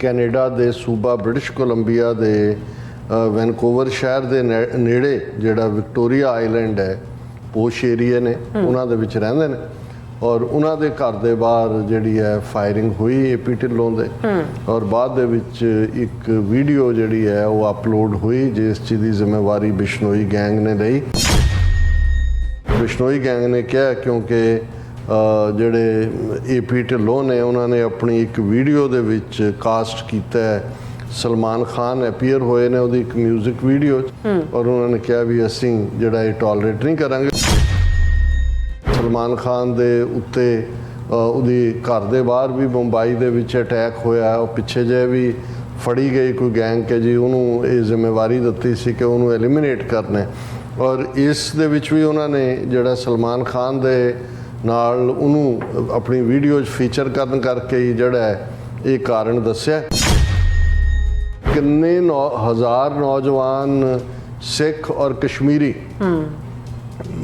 Canada ਦੇ ਸੂਬਾ British Columbia ਦੇ ਵੈਨਕੂਵਰ ਸ਼ਹਿਰ ਦੇ ਨੇੜੇ- ਜਿਹੜਾ ਵਿਕਟੋਰੀਆ ਆਈਲੈਂਡ ਹੈ ਪੋਸ਼ ਏਰੀਆ ਨੇ ਉਹਨਾਂ ਦੇ ਵਿੱਚ ਰਹਿੰਦੇ ਨੇ। ਔਰ ਉਹਨਾਂ ਦੇ ਘਰ ਦੇ ਬਾਹਰ ਜਿਹੜੀ ਹੈ ਫਾਇਰਿੰਗ ਹੋਈ ਏਪੀ ਢਿੱਲੋਂ ਦੇ। ਔਰ ਬਾਅਦ ਦੇ ਵਿੱਚ ਇੱਕ ਵੀਡੀਓ ਜਿਹੜੀ ਹੈ ਉਹ ਅਪਲੋਡ ਹੋਈ ਜਿਸ ਚੀਜ਼ ਦੀ ਜ਼ਿੰਮੇਵਾਰੀ ਬਿਸ਼ਨੋਈ ਗੈਂਗ ਨੇ ਲਈ। ਬਿਸ਼ਨੋਈ ਗੈਂਗ ਨੇ ਕਿਹਾ ਕਿਉਂਕਿ ਜਿਹੜੇ ਏਪੀ ਢਿੱਲੋਂ ਨੇ ਉਹਨਾਂ ਨੇ ਆਪਣੀ ਇੱਕ ਵੀਡੀਓ ਦੇ ਵਿੱਚ ਕਾਸਟ ਕੀਤਾ ਹੈ। ਸਲਮਾਨ ਖਾਨ ਅਪੀਅਰ ਹੋਏ ਨੇ ਉਹਦੀ ਇੱਕ 뮤직 ਵੀਡੀਓ 'ਚ ਔਰ ਉਹਨਾਂ ਨੇ ਕਿਹਾ ਵੀ ਅਸੀਂ ਜਿਹੜਾ ਇਹ ਟੋਲਰੇਟ ਨਹੀਂ ਕਰਾਂਗੇ। ਸਲਮਾਨ ਖਾਨ ਦੇ ਉੱਤੇ ਉਹਦੀ ਘਰ ਦੇ ਬਾਹਰ ਵੀ ਮੁੰਬਈ ਦੇ ਵਿੱਚ ਅਟੈਕ ਹੋਇਆ। ਉਹ ਪਿੱਛੇ ਜੇ ਵੀ ਫੜੀ ਗਈ ਕੋਈ ਗੈਂਗ ਕੇ ਜੀ ਉਹਨੂੰ ਇਹ ਜ਼ਿੰਮੇਵਾਰੀ ਦਿੱਤੀ ਸੀ ਕਿ ਉਹਨੂੰ ਐਲੀਮੀਨੇਟ ਕਰਨਾ। ਔਰ ਇਸ ਦੇ ਵਿੱਚ ਵੀ ਉਹਨਾਂ ਨੇ ਜਿਹੜਾ ਸਲਮਾਨ ਖਾਨ ਦੇ ਨਾਲ ਉਹਨੂੰ ਆਪਣੀ ਵੀਡੀਓ 'ਚ ਫੀਚਰ ਕਰਨ ਕਰਕੇ ਹੀ ਜਿਹੜਾ ਇਹ ਕਾਰਨ ਦੱਸਿਆ ਕਿੰਨੇ ਹਜ਼ਾਰ ਨੌਜਵਾਨ ਸਿੱਖ ਔਰ ਕਸ਼ਮੀਰੀ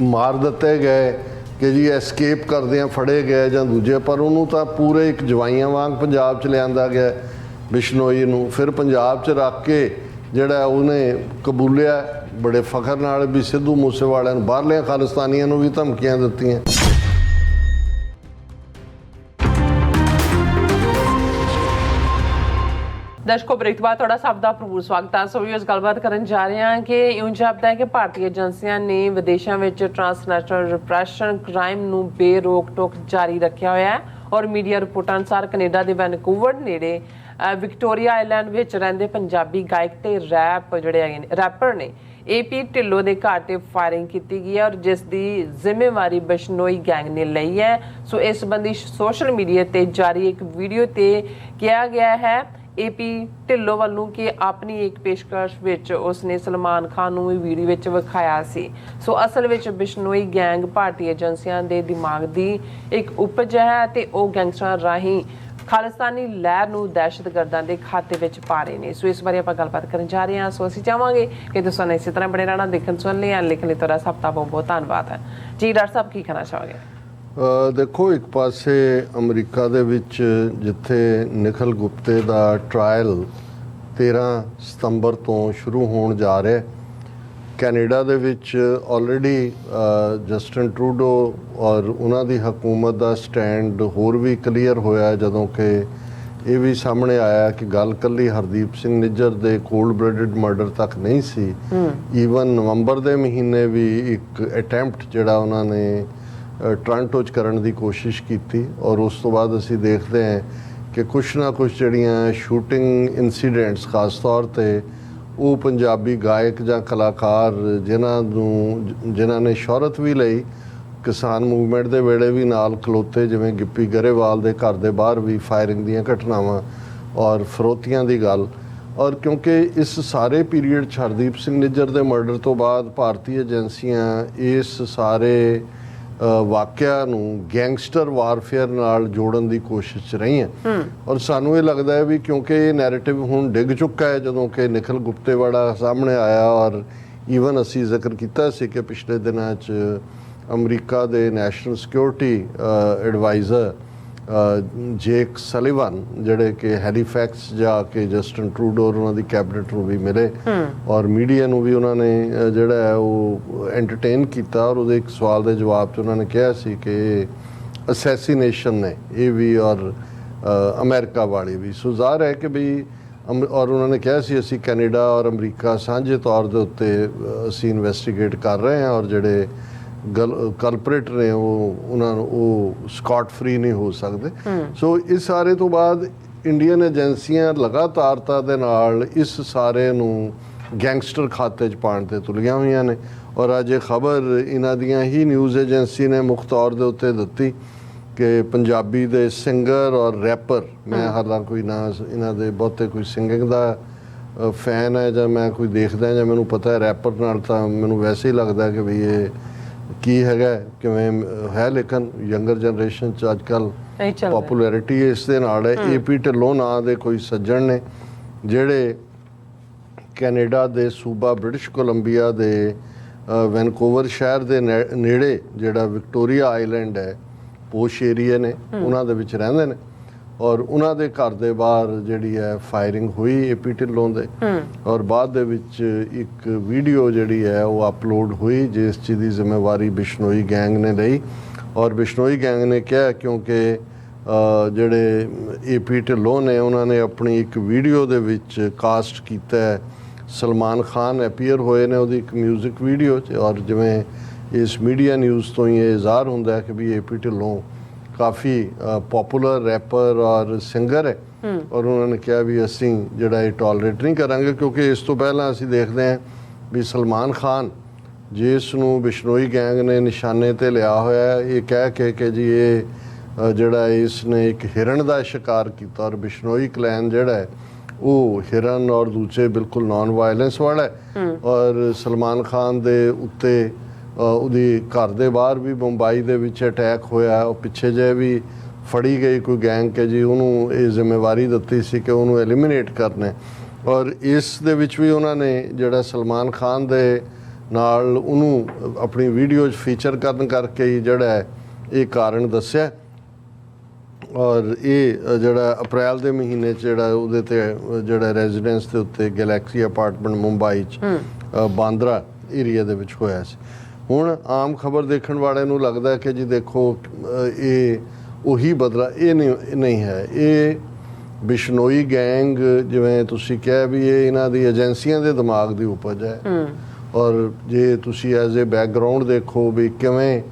ਮਾਰ ਦਿੱਤੇ ਗਏ ਕਿ ਜੀ ਐਸਕੇਪ ਕਰਦਿਆਂ ਫੜੇ ਗਏ ਜਾਂ ਦੂਜੇ ਪਰ ਉਹਨੂੰ ਤਾਂ ਪੂਰੇ ਇੱਕ ਜਵਾਈਆਂ ਵਾਂਗ ਪੰਜਾਬ ਚ ਲਿਆਂਦਾ ਗਿਆ ਬਿਸ਼ਨੋਈ ਨੂੰ। ਫਿਰ ਪੰਜਾਬ ਚ ਰੱਖ ਕੇ ਜਿਹੜਾ ਉਹਨੇ ਕਬੂਲਿਆ ਬੜੇ ਫਖਰ ਨਾਲ ਵੀ ਸਿੱਧੂ ਮੂਸੇਵਾਲਿਆਂ ਨੂੰ ਬਾਹਰਲਿਆਂ ਖਾਲਿਸਤਾਨੀਆਂ ਨੂੰ ਵੀ ਧਮਕੀਆਂ ਦਿੱਤੀਆਂ। ਦਰਸ਼ਕੋ ਬ੍ਰੇਕ ਤੋਂ ਬਾਅਦ ਤੁਹਾਡਾ ਸਭ ਦਾ ਭਰਪੂਰ ਸਵਾਗਤ ਹੈ ਸੋ ਇਸ ਗੱਲਬਾਤ ਕਰਨ ਜਾ ਰਹੇ ਹਾਂ ਕਿ ਇਉਂ ਜਾਪਦਾ ਹੈ ਕਿ ਭਾਰਤੀ ਏਜੰਸੀਆਂ ਨੇ ਵਿਦੇਸ਼ਾਂ ਵਿੱਚ ਟ੍ਰਾਂਸਨੈਸ਼ਨਲ ਰਿਪਰੈਸ਼ਨ ਕ੍ਰਾਈਮ ਨੂੰ ਬੇਰੋਕ ਟੋਕ ਜਾਰੀ ਰੱਖਿਆ ਹੋਇਆ ਹੈ ਔਰ ਮੀਡੀਆ ਰਿਪੋਰਟਾਂ ਅਨੁਸਾਰ ਕੈਨੇਡਾ ਦੇ ਵੈਨਕੂਵਰ ਨੇੜੇ ਵਿਕਟੋਰੀਆ ਆਈਲੈਂਡ ਵਿੱਚ ਰਹਿੰਦੇ ਪੰਜਾਬੀ ਗਾਇਕ ਤੇ ਰੈਪ ਜਿਹੜੇ ਹੈਗੇ ਨੇ ਰੈਪਰ ਨੇ ਏਪੀ ਢਿੱਲੋਂ ਦੇ ਘਰ ਤੇ ਫਾਇਰਿੰਗ ਕੀਤੀ ਗਈ ਹੈ ਔਰ ਜਿਸ ਦੀ ਜ਼ਿੰਮੇਵਾਰੀ ਬਸ਼ਨੋਈ ਗੈਂਗ ਨੇ ਲਈ ਹੈ। ਸੋ ਇਸ ਸੰਬੰਧੀ ਸੋਸ਼ਲ ਮੀਡੀਆ ਤੇ ਜਾਰੀ ਇੱਕ ਵੀਡੀਓ ਤੇ ਕਿਹਾ ਗਿਆ ਹੈ ਏਪੀ ਢਿੱਲੋਂ ਵੱਲੋਂ ਕਿ ਆਪਣੀ ਇੱਕ ਪੇਸ਼ਕਸ਼ ਵਿੱਚ ਉਸਨੇ ਸਲਮਾਨ ਖਾਨ ਨੂੰ ਵੀ ਵੀਡੀਓ ਵਿੱਚ ਵਿਖਾਇਆ ਸੀ। ਸੋ ਅਸਲ ਵਿੱਚ ਬਿਸ਼ਨੋਈ ਗੈਂਗ ਭਾਰਤੀ ਏਜੰਸੀਆਂ ਦੇ ਦਿਮਾਗ ਦੀ ਇੱਕ ਉਪਜ ਹੈ ਤੇ ਉਹ ਗੈਂਗਸਟਰਾਂ ਰਾਹੀਂ ਖਾਲਿਸਤਾਨੀ ਲਹਿਰ ਨੂੰ ਦਹਿਸ਼ਤਗਰਦਾਂ ਦੇ ਖਾਤੇ ਵਿੱਚ ਪਾ ਰਹੇ ਨੇ। ਸੋ ਇਸ ਬਾਰੇ ਆਪਾਂ ਗੱਲਬਾਤ ਕਰਨ ਜਾ ਰਹੇ ਹਾਂ। ਸੋ ਅਸੀਂ ਚਾਹਾਂਗੇ ਕਿ ਤੁਸੀਂ ਸਾਨੂੰ ਇਸੇ ਤਰ੍ਹਾਂ ਬਣੇ ਰਹਿਣਾ, ਦੇਖਣ ਸੁਣ ਲਿਆ ਲਿਖਣ ਲਈ ਤੁਹਾਡਾ ਸਭ ਦਾ ਬਹੁਤ ਬਹੁਤ ਧੰਨਵਾਦ ਹੈ। ਜੀ, ਡਾਕਟਰ ਸਾਹਿਬ, ਕੀ ਕਹਿਣਾ ਚਾਹੋਗੇ? ਦੇਖੋ ਇੱਕ ਪਾਸੇ ਅਮਰੀਕਾ ਦੇ ਵਿੱਚ ਜਿੱਥੇ ਨਿਖਲ ਗੁਪਤੇ ਦਾ ਟ੍ਰਾਇਲ 13 ਸਤੰਬਰ ਤੋਂ ਸ਼ੁਰੂ ਹੋਣ ਜਾ ਰਿਹਾ ਹੈ ਕੈਨੇਡਾ ਦੇ ਵਿੱਚ ਆਲਰੇਡੀ ਜਸਟਨ ਟਰੂਡੋ ਔਰ ਉਹਨਾਂ ਦੀ ਹਕੂਮਤ ਦਾ ਸਟੈਂਡ ਹੋਰ ਵੀ ਕਲੀਅਰ ਹੋਇਆ ਜਦੋਂ ਕਿ ਇਹ ਵੀ ਸਾਹਮਣੇ ਆਇਆ ਕਿ ਗੱਲ ਕੱਲੀ ਹਰਦੀਪ ਸਿੰਘ ਨਿੱਜਰ ਦੇ ਕੋਲਡ ਬਲੱਡਡ ਮਰਡਰ ਤੱਕ ਨਹੀਂ ਸੀ। ਈਵਨ ਨਵੰਬਰ ਦੇ ਮਹੀਨੇ ਵੀ ਇੱਕ ਅਟੈਂਪਟ ਜਿਹੜਾ ਉਹਨਾਂ ਨੇ ਟੋਰਾਂਟੋ 'ਚ ਕਰਨ ਦੀ ਕੋਸ਼ਿਸ਼ ਕੀਤੀ ਔਰ ਉਸ ਤੋਂ ਬਾਅਦ ਅਸੀਂ ਦੇਖਦੇ ਹਾਂ ਕਿ ਕੁਛ ਨਾ ਕੁਛ ਜਿਹੜੀਆਂ ਸ਼ੂਟਿੰਗ ਇਨਸੀਡੈਂਟਸ, ਖਾਸ ਤੌਰ ਤੇ ਉਹ ਪੰਜਾਬੀ ਗਾਇਕ ਜਾਂ ਕਲਾਕਾਰ ਜਿਨ੍ਹਾਂ ਨੂੰ ਜਿਨ੍ਹਾਂ ਨੇ ਸ਼ੋਹਰਤ ਵੀ ਲਈ, ਕਿਸਾਨ ਮੂਵਮੈਂਟ ਦੇ ਵੇਲੇ ਵੀ ਨਾਲ ਖਲੋਤੇ, ਜਿਵੇਂ ਗਿੱਪੀ ਗਰੇਵਾਲ ਦੇ ਘਰ ਦੇ ਬਾਹਰ ਵੀ ਫਾਇਰਿੰਗ ਦੀਆਂ ਘਟਨਾਵਾਂ ਔਰ ਫਰੋਤੀਆਂ ਦੀ ਗੱਲ। ਔਰ ਕਿਉਂਕਿ ਇਸ ਸਾਰੇ ਪੀਰੀਅਡ 'ਚ ਹਰਦੀਪ ਸਿੰਘ ਨਿੱਜਰ ਦੇ ਮਰਡਰ ਤੋਂ ਬਾਅਦ ਭਾਰਤੀ ਏਜੰਸੀਆਂ ਇਸ ਸਾਰੇ ਵਾਕਿਆ ਨੂੰ ਗੈਂਗਸਟਰ ਵਾਰਫੇਅਰ ਨਾਲ ਜੋੜਨ ਦੀ ਕੋਸ਼ਿਸ਼ 'ਚ ਰਹੀਆਂ ਔਰ ਸਾਨੂੰ ਇਹ ਲੱਗਦਾ ਹੈ ਵੀ ਕਿਉਂਕਿ ਇਹ ਨੈਰੇਟਿਵ ਹੁਣ ਡਿੱਗ ਚੁੱਕਾ ਹੈ ਜਦੋਂ ਕਿ ਨਿਖਲ ਗੁਪਤੇਵਾੜਾ ਸਾਹਮਣੇ ਆਇਆ ਔਰ ਈਵਨ ਅਸੀਂ ਜ਼ਿਕਰ ਕੀਤਾ ਸੀ ਕਿ ਪਿਛਲੇ ਦਿਨਾਂ 'ਚ ਅਮਰੀਕਾ ਦੇ national security adviser Jake Sullivan ਜਿਹੜੇ ਕਿ ਹੈਲੀਫੈਕਸ ਜਾ ਕੇ ਜਸਟਨ ਟਰੂਡੋ ਔਰ ਉਹਨਾਂ ਦੀ ਕੈਬਨਿਟ ਨੂੰ ਵੀ ਮਿਲੇ ਔਰ ਮੀਡੀਆ ਨੂੰ ਵੀ ਉਹਨਾਂ ਨੇ ਜਿਹੜਾ ਹੈ ਉਹ ਐਂਟਰਟੇਨ ਕੀਤਾ ਔਰ ਉਹਦੇ ਇੱਕ ਸਵਾਲ ਦੇ ਜਵਾਬ 'ਚ ਉਹਨਾਂ ਨੇ ਕਿਹਾ ਸੀ ਕਿ ਅਸੈਸੀਨੇਸ਼ਨ ਨੇ ਇਹ ਵੀ ਔਰ ਅਮਰੀਕਾ ਵਾਲੀ ਵੀ। ਸੋ ਜ਼ਾਹਰ ਹੈ ਕਿ ਵੀ ਔਰ ਉਹਨਾਂ ਨੇ ਕਿਹਾ ਸੀ ਅਸੀਂ ਕੈਨੇਡਾ ਔਰ ਅਮਰੀਕਾ ਸਾਂਝੇ ਤੌਰ ਦੇ ਉੱਤੇ ਅਸੀਂ ਇਨਵੈਸਟੀਗੇਟ ਕਰ ਰਹੇ ਹਾਂ ਔਰ ਜਿਹੜੇ ਕਲਪਰੇਟ ਨੇ ਉਹ ਉਹਨਾਂ ਨੂੰ ਉਹ ਸਕਾਟ ਫ੍ਰੀ ਨਹੀਂ ਹੋ ਸਕਦੇ। ਸੋ ਇਸ ਸਾਰੇ ਤੋਂ ਬਾਅਦ ਇੰਡੀਅਨ ਏਜੰਸੀਆਂ ਲਗਾਤਾਰਤਾ ਦੇ ਨਾਲ ਇਸ ਸਾਰੇ ਨੂੰ ਗੈਂਗਸਟਰ ਖਾਤੇ 'ਚ ਪਾਉਣ ਤੇ ਤੁਲੀਆਂ ਹੋਈਆਂ ਨੇ। ਔਰ ਅੱਜ ਇਹ ਖਬਰ ਇਹਨਾਂ ਦੀਆਂ ਹੀ ਨਿਊਜ਼ ਏਜੰਸੀ ਨੇ ਮੁੱਖ ਤੌਰ ਦੇ ਉੱਤੇ ਦਿੱਤੀ ਕਿ ਪੰਜਾਬੀ ਦੇ ਸਿੰਗਰ ਔਰ ਰੈਪਰ ਮੈਂ ਹਾਲਾਂ ਕੋਈ ਨਾ ਇਹਨਾਂ ਦੇ ਬਹੁਤੇ ਕੋਈ ਸਿੰਗਿੰਗ ਦਾ ਫੈਨ ਹੈ ਜਾਂ ਮੈਂ ਕੋਈ ਦੇਖਦਾ ਜਾਂ ਮੈਨੂੰ ਪਤਾ ਹੈ ਰੈਪਰ ਨਾਲ ਤਾਂ ਮੈਨੂੰ ਵੈਸੇ ਹੀ ਲੱਗਦਾ ਕਿ ਵੀ ਇਹ ਕੀ ਹੈਗਾ ਕਿਵੇਂ ਹੈ ਲੇਕਿਨ ਯੰਗਰ ਜਨਰੇਸ਼ਨ ਚ ਅੱਜ ਕੱਲ। ਪਪੂਲੈਰਿਟੀ ਇਸ ਦੇ ਨਾਲ ਹੈ। ਏਪੀ ਢਿੱਲੋਂ ਨਾਂ ਦੇ ਕੋਈ ਸੱਜਣ ਨੇ ਜਿਹੜੇ ਕੈਨੇਡਾ ਦੇ ਸੂਬਾ ਬ੍ਰਿਟਿਸ਼ ਕੋਲੰਬੀਆ ਦੇ ਵੈਨਕੂਵਰ ਸ਼ਹਿਰ ਦੇ ਨੇੜੇ- ਨੇੜੇ ਜਿਹੜਾ ਵਿਕਟੋਰੀਆ ਆਈਲੈਂਡ ਹੈ ਪੋਸ਼ ਏਰੀਆ ਨੇ ਉਹਨਾਂ ਦੇ ਵਿੱਚ ਰਹਿੰਦੇ ਨੇ। ਔਰ ਉਹਨਾਂ ਦੇ ਘਰ ਦੇ ਬਾਹਰ ਜਿਹੜੀ ਹੈ ਫਾਇਰਿੰਗ ਹੋਈ ਏਪੀ ਢਿੱਲੋਂ ਦੇ। ਔਰ ਬਾਅਦ ਦੇ ਵਿੱਚ ਇੱਕ ਵੀਡੀਓ ਜਿਹੜੀ ਹੈ ਉਹ ਅਪਲੋਡ ਹੋਈ ਜਿਸ ਚੀਜ਼ ਦੀ ਜ਼ਿੰਮੇਵਾਰੀ ਬਿਸ਼ਨੋਈ ਗੈਂਗ ਨੇ ਲਈ। ਔਰ ਬਿਸ਼ਨੋਈ ਗੈਂਗ ਨੇ ਕਿਹਾ ਕਿਉਂਕਿ ਜਿਹੜੇ ਏਪੀ ਢਿੱਲੋਂ ਨੇ ਉਹਨਾਂ ਨੇ ਆਪਣੀ ਇੱਕ ਵੀਡੀਓ ਦੇ ਵਿੱਚ ਕਾਸਟ ਕੀਤਾ ਹੈ। ਸਲਮਾਨ ਖਾਨ ਅਪੀਅਰ ਹੋਏ ਨੇ ਉਹਦੀ ਇੱਕ 뮤직 ਵੀਡੀਓ 'ਚ। ਔਰ ਜਿਵੇਂ ਇਸ ਮੀਡੀਆ ਨਿਊਜ਼ ਤੋਂ ਹੀ ਇਹ ਜ਼ਾਹਰ ਹੁੰਦਾ ਹੈ ਕਿ ਵੀ ਏਪੀ ਢਿੱਲੋਂ ਕਾਫੀ ਪਪੂਲਰ ਰੈਪਰ ਔਰ ਸਿੰਗਰ ਹੈ। ਔਰ ਉਹਨਾਂ ਨੇ ਕਿਹਾ ਵੀ ਅਸੀਂ ਜਿਹੜਾ ਇਹ ਟੋਲਰੇਟ ਨਹੀਂ ਕਰਾਂਗੇ ਕਿਉਂਕਿ ਇਸ ਤੋਂ ਪਹਿਲਾਂ ਅਸੀਂ ਦੇਖਦੇ ਹਾਂ ਵੀ ਸਲਮਾਨ ਖਾਨ ਜਿਸ ਨੂੰ ਬਿਸ਼ਨੋਈ ਗੈਂਗ ਨੇ ਨਿਸ਼ਾਨੇ ਤੇ ਲਿਆ ਹੋਇਆ ਹੈ ਇਹ ਕਹਿ ਕੇ ਕਿ ਜੀ ਇਹ ਜਿਹੜਾ ਇਸ ਨੇ ਇੱਕ ਹਿਰਨ ਦਾ ਸ਼ਿਕਾਰ ਕੀਤਾ ਔਰ ਬਿਸ਼ਨੋਈ ਕਲੈਨ ਜਿਹੜਾ ਹੈ ਉਹ ਹਿਰਨ ਔਰ ਦੂਜੇ ਬਿਲਕੁਲ ਨਾਨ ਵਾਇਲੈਂਸ ਵਾਲਾ ਹੈ। ਔਰ ਸਲਮਾਨ ਖਾਨ ਦੇ ਉੱਤੇ ਉਹਦੀ ਘਰ ਦੇ ਬਾਹਰ ਵੀ ਮੁੰਬਈ ਦੇ ਵਿੱਚ ਅਟੈਕ ਹੋਇਆ ਉਹ ਪਿੱਛੇ ਜੇ ਵੀ ਫੜੀ ਗਈ ਕੋਈ ਗੈਂਗ ਕੇ ਜੀ ਉਹਨੂੰ ਇਹ ਜ਼ਿੰਮੇਵਾਰੀ ਦਿੱਤੀ ਸੀ ਕਿ ਉਹਨੂੰ ਐਲੀਮੀਨੇਟ ਕਰਨਾ। ਔਰ ਇਸ ਦੇ ਵਿੱਚ ਵੀ ਉਹਨਾਂ ਨੇ ਜਿਹੜਾ ਸਲਮਾਨ ਖਾਨ ਦੇ ਨਾਲ ਉਹਨੂੰ ਆਪਣੀ ਵੀਡੀਓ 'ਚ ਫੀਚਰ ਕਰਨ ਕਰਕੇ ਹੀ ਜਿਹੜਾ ਇਹ ਕਾਰਨ ਦੱਸਿਆ। ਔਰ ਇਹ ਜਿਹੜਾ ਅਪ੍ਰੈਲ ਦੇ ਮਹੀਨੇ 'ਚ ਜਿਹੜਾ ਉਹਦੇ ਤੇ ਜਿਹੜਾ ਰੈਜ਼ੀਡੈਂਸ ਦੇ ਉੱਤੇ ਗੈਲੈਕਸੀ ਅਪਾਰਟਮੈਂਟ ਮੁੰਬਈ 'ਚ ਬਾਂਦਰਾ ਏਰੀਆ ਦੇ ਵਿੱਚ ਹੋਇਆ ਸੀ। ਹੁਣ ਆਮ ਖਬਰ ਦੇਖਣ ਵਾਲੇ ਨੂੰ ਲੱਗਦਾ ਕਿ ਜੀ ਦੇਖੋ ਇਹ ਉਹੀ ਬਦਲਾ ਇਹ ਨਹੀਂ ਇਹ ਹੈ। ਇਹ ਬਿਸ਼ਨੋਈ ਗੈਂਗ ਜਿਵੇਂ ਤੁਸੀਂ ਕਿਹਾ ਵੀ ਇਹ ਇਹਨਾਂ ਦੀ ਏਜੰਸੀਆਂ ਦੇ ਦਿਮਾਗ ਦੀ ਉਪਜ ਹੈ। ਔਰ ਜੇ ਤੁਸੀਂ ਐਜ਼ ਅ ਬੈਕਗ੍ਰਾਉਂਡ ਦੇਖੋ ਵੀ ਕਿਵੇਂ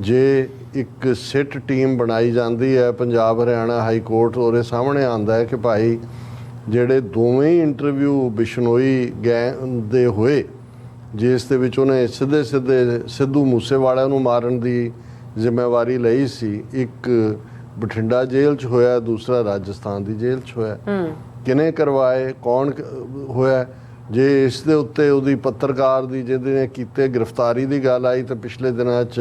ਜੇ ਇੱਕ ਸਿੱਟ ਟੀਮ ਬਣਾਈ ਜਾਂਦੀ ਹੈ ਪੰਜਾਬ ਹਰਿਆਣਾ ਹਾਈ ਕੋਰਟ ਉਹਦੇ ਸਾਹਮਣੇ ਆਂਦਾ ਹੈ ਕਿ ਭਾਈ ਜਿਹੜੇ ਦੋਵੇਂ ਇੰਟਰਵਿਊ ਬਿਸ਼ਨੋਈ ਗੈਂਗ ਦੇ ਹੋਏ ਜਿਸ ਦੇ ਵਿੱਚ ਉਹਨੇ ਸਿੱਧੇ ਸਿੱਧੇ ਸਿੱਧੂ ਮੂਸੇਵਾਲਾ ਨੂੰ ਮਾਰਨ ਦੀ ਜ਼ਿੰਮੇਵਾਰੀ ਲਈ ਸੀ। ਇੱਕ ਬਠਿੰਡਾ ਜੇਲ੍ਹ 'ਚ ਹੋਇਆ ਦੂਸਰਾ ਰਾਜਸਥਾਨ ਦੀ ਜੇਲ੍ਹ 'ਚ ਹੋਇਆ। ਕਿਨੇ ਕਰਵਾਏ ਕੌਣ ਹੋਇਆ? ਜੇ ਇਸ ਦੇ ਉੱਤੇ ਉਹਦੀ ਪੱਤਰਕਾਰ ਦੀ ਜਿਹਦੇ ਨੇ ਕੀਤੇ ਗ੍ਰਿਫਤਾਰੀ ਦੀ ਗੱਲ ਆਈ ਤਾਂ ਪਿਛਲੇ ਦਿਨਾਂ 'ਚ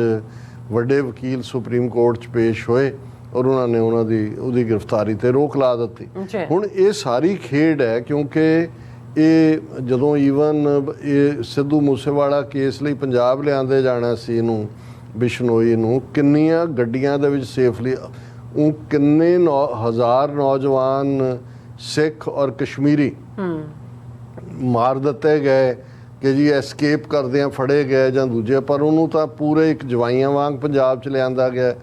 ਵੱਡੇ ਵਕੀਲ ਸੁਪਰੀਮ ਕੋਰਟ 'ਚ ਪੇਸ਼ ਹੋਏ ਔਰ ਉਹਨਾਂ ਨੇ ਉਹਨਾਂ ਦੀ ਉਹਦੀ ਗ੍ਰਿਫਤਾਰੀ ਤੇ ਰੋਕ ਲਾ ਦਿੱਤੀ। ਹੁਣ ਇਹ ਸਾਰੀ ਖੇਡ ਹੈ ਕਿਉਂਕਿ ਇਹ ਜਦੋਂ ਈਵਨ ਇਹ ਸਿੱਧੂ ਮੂਸੇਵਾਲਾ ਕੇਸ ਲਈ ਪੰਜਾਬ ਲਿਆਂਦੇ ਜਾਣਾ ਸੀ ਇਹਨੂੰ ਬਿਸ਼ਨੋਈ ਨੂੰ ਕਿੰਨੀਆਂ ਗੱਡੀਆਂ ਦੇ ਵਿੱਚ ਸੇਫਲੀ ਉਹ ਕਿੰਨੇ ਹਜ਼ਾਰ ਨੌਜਵਾਨ ਸਿੱਖ ਔਰ ਕਸ਼ਮੀਰੀ ਮਾਰ ਦਿੱਤੇ ਗਏ ਕਿ ਜੀ ਐਸਕੇਪ ਕਰਦਿਆਂ ਫੜੇ ਗਏ ਜਾਂ ਦੂਜੇ ਪਰ ਉਹਨੂੰ ਤਾਂ ਪੂਰੇ ਇੱਕ ਜਵਾਈਆਂ ਵਾਂਗ ਪੰਜਾਬ ਚ ਲਿਆਂਦਾ ਗਿਆ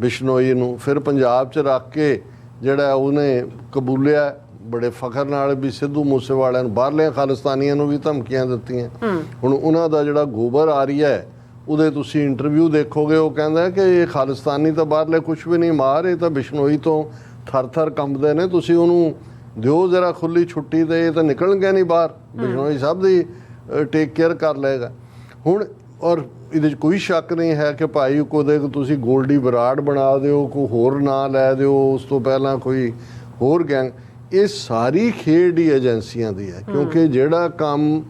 ਬਿਸ਼ਨੋਈ ਨੂੰ। ਫਿਰ ਪੰਜਾਬ ਚ ਰੱਖ ਕੇ ਜਿਹੜਾ ਉਹਨੇ ਕਬੂਲਿਆ ਬੜੇ ਫਖਰ ਨਾਲ ਵੀ ਸਿੱਧੂ ਮੂਸੇਵਾਲਿਆਂ ਨੂੰ ਬਾਹਰਲੇ ਖਾਲਿਸਤਾਨੀਆਂ ਨੂੰ ਵੀ ਧਮਕੀਆਂ ਦਿੱਤੀਆਂ। ਹੁਣ ਉਹਨਾਂ ਦਾ ਜਿਹੜਾ ਗੋਬਰ ਆ ਰਹੀ ਹੈ ਉਹਦੇ ਤੁਸੀਂ ਇੰਟਰਵਿਊ ਦੇਖੋਗੇ ਉਹ ਕਹਿੰਦਾ ਕਿ ਇਹ ਖਾਲਿਸਤਾਨੀ ਤਾਂ ਬਾਹਰਲੇ ਕੁਝ ਵੀ ਨਹੀਂ ਮਾਰ ਇਹ ਤਾਂ ਬਿਸ਼ਨੋਈ ਤੋਂ ਥਰ-ਥਰ ਕੰਬਦੇ ਨੇ ਤੁਸੀਂ ਉਹਨੂੰ ਦਿਓ ਜਰਾ ਖੁੱਲੀ ਛੁੱਟੀ ਤੇ ਇਹ ਤਾਂ ਨਿਕਲਣਗੇ ਨਹੀਂ ਬਾਹਰ। ਬਿਸ਼ਨੋਈ ਸਭ ਦੀ ਟੇਕ ਕੇਅਰ ਕਰ ਲਏਗਾ। ਹੁਣ ਔਰ ਇਹਦੇ 'ਚ ਕੋਈ ਸ਼ੱਕ ਨਹੀਂ ਹੈ ਕਿ ਭਾਈ ਕੋਦੇ ਤੁਸੀਂ ਗੋਲਡੀ ਬਰਾੜ ਬਣਾ ਦਿਓ ਕੋਈ ਹੋਰ ਨਾਂ ਲੈ ਦਿਓ ਉਸ ਤੋਂ ਪਹਿਲਾਂ ਕੋਈ ਹੋਰ ਗੈਂਗ ਇਹ ਸਾਰੀ ਖੇਡ ਹੀ ਏਜੰਸੀਆਂ ਦੀ ਹੈ ਕਿਉਂਕਿ ਜਿਹੜਾ ਕੰਮ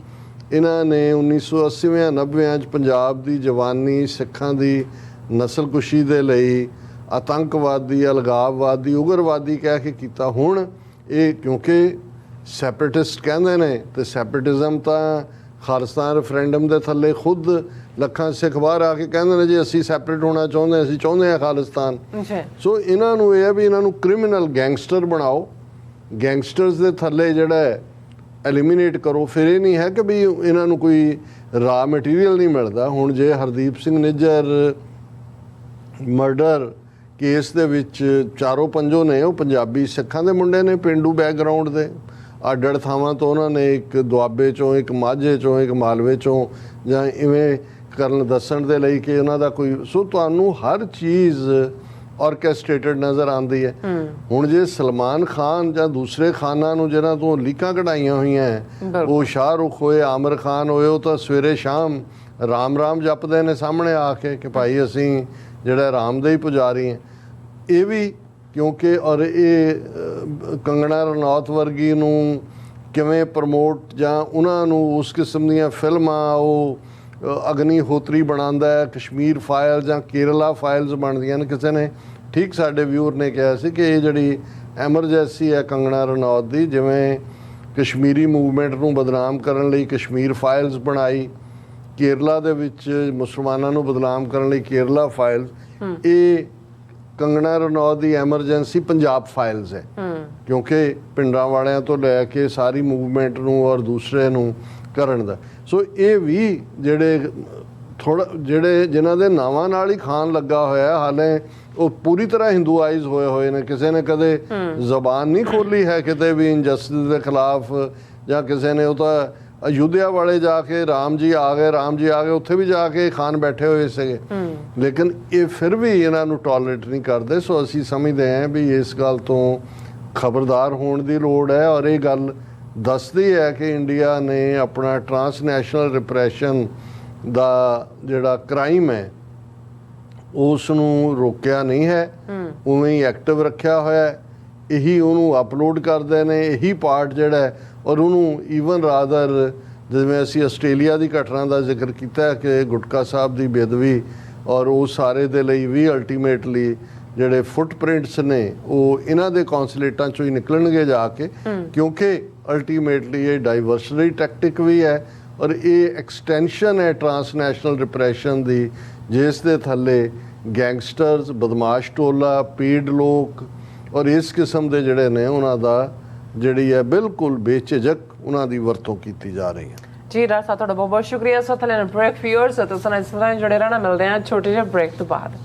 ਇਹਨਾਂ ਨੇ 1980 90 ਚ ਪੰਜਾਬ ਦੀ ਜਵਾਨੀ ਸਿੱਖਾਂ ਦੀ ਨਸਲਕੁਸ਼ੀ ਦੇ ਲਈ ਆਤੰਕਵਾਦੀ ਅਲਗਾਵਵਾਦੀ ਉਗਰਵਾਦੀ ਕਹਿ ਕੇ ਕੀਤਾ ਹੁਣ ਇਹ ਕਿਉਂਕਿ ਸੈਪਰੇਟਿਸਟ ਕਹਿੰਦੇ ਨੇ ਤੇ ਸੈਪਰੇਟਿਜ਼ਮ ਤਾਂ ਖਾਲਿਸਤਾਨ ਰੈਫਰੈਂਡਮ ਦੇ ਥੱਲੇ ਖੁਦ ਲੱਖਾਂ ਸਿੱਖ ਬਾਹਰ ਆ ਕੇ ਕਹਿੰਦੇ ਨੇ ਜੀ ਅਸੀਂ ਸੈਪਰੇਟ ਹੋਣਾ ਚਾਹੁੰਦੇ ਅਸੀਂ ਚਾਹੁੰਦੇ ਹਾਂ ਖਾਲਿਸਤਾਨ। ਸੋ ਇਹਨਾਂ ਨੂੰ ਇਹ ਹੈ ਵੀ ਇਹਨਾਂ ਨੂੰ ਕ੍ਰਿਮੀਨਲ ਗੈਂਗਸਟਰ ਬਣਾਓ। ਗੈਂਗਸਟਰਸ ਦੇ ਥੱਲੇ ਜਿਹੜਾ ਐਲੀਮੀਨੇਟ ਕਰੋ, ਫਿਰ ਇਹ ਨਹੀਂ ਹੈ ਕਿ ਵੀ ਇਹਨਾਂ ਨੂੰ ਕੋਈ ਰਾ ਮਟੀਰੀਅਲ ਨਹੀਂ ਮਿਲਦਾ। ਹੁਣ ਜੇ ਹਰਦੀਪ ਸਿੰਘ ਨਿੱਜਰ ਮਰਡਰ ਕੇਸ ਦੇ ਵਿੱਚ ਚਾਰੋਂ ਪੰਜੋ ਨੇ, ਉਹ ਪੰਜਾਬੀ ਸਿੱਖਾਂ ਦੇ ਮੁੰਡੇ ਨੇ ਪਿੰਡੂ ਬੈਕਗ੍ਰਾਉਂਡ ਦੇ। ਅੱਡੜ ਥਾਵਾਂ ਤੋਂ ਉਹਨਾਂ ਨੇ ਇੱਕ ਦੁਆਬੇ ਚੋਂ, ਇੱਕ ਮਾਝੇ ਚੋਂ, ਇੱਕ ਮਾਲਵੇ ਚੋਂ, ਜਾਂ ਇਵੇਂ ਕਰਨ ਦੱਸਣ ਦੇ ਲਈ ਕਿ ਉਹਨਾਂ ਦਾ ਕੋਈ ਸੋ ਤੁਹਾਨੂੰ ਹਰ ਚੀਜ਼ ਆਰਕੈਸਟ੍ਰੇਟਡ ਨਜ਼ਰ ਆਉਂਦੀ ਹੈ ਹੁਣ ਜੇ ਸਲਮਾਨ ਖਾਨ ਜਾਂ ਦੂਸਰੇ ਖਾਨਾਂ ਨੂੰ ਜਿਹਨਾਂ ਤੋਂ ਲੀਕਾਂ ਕਢਾਈਆਂ ਹੋਈਆਂ ਹੈ। ਉਹ ਸ਼ਾਹਰੁਖ ਹੋਏ ਆਮਰ ਖਾਨ ਹੋਏ ਉਹ ਤਾਂ ਸਵੇਰੇ ਸ਼ਾਮ ਰਾਮ ਰਾਮ ਜਪਦੇ ਨੇ ਸਾਹਮਣੇ ਆ ਕੇ ਕਿ ਭਾਈ ਅਸੀਂ ਜਿਹੜਾ ਰਾਮ ਦੇ ਹੀ ਪੁਜਾਰੀ ਹਾਂ ਇਹ ਵੀ ਕਿਉਂਕਿ ਔਰ ਇਹ ਕੰਗਣਾ ਰਣੌਤ ਵਰਗੀ ਨੂੰ ਕਿਵੇਂ ਪ੍ਰਮੋਟ ਜਾਂ ਉਹਨਾਂ ਨੂੰ ਉਸ ਕਿਸਮ ਦੀਆਂ ਫਿਲਮਾਂ ਉਹ ਅਹ, ਅਗਨੀ ਹੋਤਰੀ ਬਣਾਉਂਦਾ ਹੈ ਕਸ਼ਮੀਰ ਫਾਈਲ ਜਾਂ ਕੇਰਲਾ ਫਾਈਲਸ ਬਣਦੀਆਂ ਨੇ ਕਿਸੇ ਨੇ। ਠੀਕ ਸਾਡੇ ਵਿਊਅਰ ਨੇ ਕਿਹਾ ਸੀ ਕਿ ਇਹ ਜਿਹੜੀ ਐਮਰਜੈਂਸੀ ਹੈ ਕੰਗਣਾ ਰਣੌਤ ਦੀ ਜਿਵੇਂ ਕਸ਼ਮੀਰੀ ਮੂਵਮੈਂਟ ਨੂੰ ਬਦਨਾਮ ਕਰਨ ਲਈ ਕਸ਼ਮੀਰ ਫਾਈਲਸ ਬਣਾਈ ਕੇਰਲਾ ਦੇ ਵਿੱਚ ਮੁਸਲਮਾਨਾਂ ਨੂੰ ਬਦਨਾਮ ਕਰਨ ਲਈ ਕੇਰਲਾ ਫਾਈਲਸ ਇਹ ਕੰਗਣਾ ਰਣੌਤ ਦੀ ਐਮਰਜੈਂਸੀ ਪੰਜਾਬ ਫਾਈਲਸ ਹੈ। ਕਿਉਂਕਿ ਪਿੰਡਾਂ ਵਾਲਿਆਂ ਤੋਂ ਲੈ ਕੇ ਸਾਰੀ ਮੂਵਮੈਂਟ ਨੂੰ ਔਰ ਦੂਸਰੇ ਨੂੰ ਕਰਨ ਦਾ। ਸੋ ਇਹ ਵੀ ਜਿਹੜੇ ਥੋੜਾ ਜਿਹੜੇ ਜਿਨ੍ਹਾਂ ਦੇ ਨਾਵਾਂ ਨਾਲ ਹੀ ਖਾਨ ਲੱਗਾ ਹੋਇਆ ਹਾਲੇ ਉਹ ਪੂਰੀ ਤਰ੍ਹਾਂ ਹਿੰਦੂਆਈਜ਼ ਹੋਏ ਹੋਏ ਨੇ। ਕਿਸੇ ਨੇ ਕਦੇ ਜ਼ਬਾਨ ਨਹੀਂ ਖੋਲੀ ਹੈ ਕਿਤੇ ਵੀ ਇਨਜਸਟਿਸ ਦੇ ਖਿਲਾਫ ਜਾਂ ਕਿਸੇ ਨੇ ਉਹ ਤਾਂ ਅਯੁੱਧਿਆ ਵਾਲੇ ਜਾ ਕੇ ਰਾਮ ਜੀ ਆ ਗਏ ਰਾਮ ਜੀ ਆ ਗਏ ਉੱਥੇ ਵੀ ਜਾ ਕੇ ਖਾਨ ਬੈਠੇ ਹੋਏ ਸੀਗੇ। ਲੇਕਿਨ ਇਹ ਫਿਰ ਵੀ ਇਹਨਾਂ ਨੂੰ ਟੋਲਰੇਟ ਨਹੀਂ ਕਰਦੇ। ਸੋ ਅਸੀਂ ਸਮਝਦੇ ਹਾਂ ਵੀ ਇਸ ਗੱਲ ਤੋਂ ਖਬਰਦਾਰ ਹੋਣ ਦੀ ਲੋੜ ਹੈ ਔਰ ਇਹ ਗੱਲ ਦੱਸਦੀ ਹੈ ਕਿ ਇੰਡੀਆ ਨੇ ਆਪਣਾ ਟਰਾਂਸਨੈਸ਼ਨਲ ਰਿਪਰੈਸ਼ਨ ਦਾ ਜਿਹੜਾ ਕ੍ਰਾਈਮ ਹੈ ਉਸ ਨੂੰ ਰੋਕਿਆ ਨਹੀਂ ਹੈ। ਉਵੇਂ ਹੀ ਐਕਟਿਵ ਰੱਖਿਆ ਹੋਇਆ ਹੈ। ਇਹੀ ਉਹਨੂੰ ਅਪਲੋਡ ਕਰਦੇ ਨੇ ਇਹੀ ਪਾਰਟ ਜਿਹੜਾ ਹੈ ਔਰ ਉਹਨੂੰ ਈਵਨ ਰਾਦਰ ਜਿਵੇਂ ਅਸੀਂ ਆਸਟ੍ਰੇਲੀਆ ਦੀ ਘਟਨਾ ਦਾ ਜ਼ਿਕਰ ਕੀਤਾ ਕਿ ਗੁਟਕਾ ਸਾਹਿਬ ਦੀ ਬੇਦਵੀ ਔਰ ਉਹ ਸਾਰੇ ਦੇ ਲਈ ਵੀ ਅਲਟੀਮੇਟਲੀ ਜਿਹੜੇ ਫੁੱਟਪ੍ਰਿੰਟਸ ਨੇ ਉਹ ਇਹਨਾਂ ਦੇ ਕੌਂਸੂਲੇਟਾਂ ਚੋਂ ਹੀ ਨਿਕਲਣਗੇ ਜਾ ਕੇ। ਕਿਉਂਕਿ ਅਲਟੀਮੇਟਲੀ ਇਹ ਡਾਈਵਰਸਰੀ ਟੈਕਟਿਕ ਵੀ ਹੈ ਔਰ ਇਹ ਐਕਸਟੈਂਸ਼ਨ ਹੈ ਟਰਾਂਸਨੈਸ਼ਨਲ ਰਿਪਰੈਸ਼ਨ ਦੀ, ਜਿਸ ਦੇ ਥੱਲੇ ਗੈਂਗਸਟਰਸ ਬਦਮਾਸ਼ ਟੋਲਾ, ਪੀੜ ਲੋਕ ਔਰ ਇਸ ਕਿਸਮ ਦੇ ਜਿਹੜੇ ਨੇ ਉਹਨਾਂ ਦਾ ਜਿਹੜੀ ਹੈ ਬਿਲਕੁਲ ਬੇਝਿਜਕ ਉਹਨਾਂ ਦੀ ਵਰਤੋਂ ਕੀਤੀ ਜਾ ਰਹੀ ਹੈ। ਜੀ ਰਾਸਾ ਤੁਹਾਡਾ ਬਹੁਤ ਬਹੁਤ ਸ਼ੁਕਰੀਆ। ਸੋ ਥਲੇ ਬ੍ਰੇਕ ਫਿਊਰਸ ਤੇ ਸਨ ਇਸ ਤਰ੍ਹਾਂ ਜੁੜੇ ਰਹਿਣਾ। ਮਿਲਦੇ ਆ ਛੋਟੇ ਜਿਹੇ ਬ੍ਰੇਕ ਤੋਂ ਬਾਅਦ।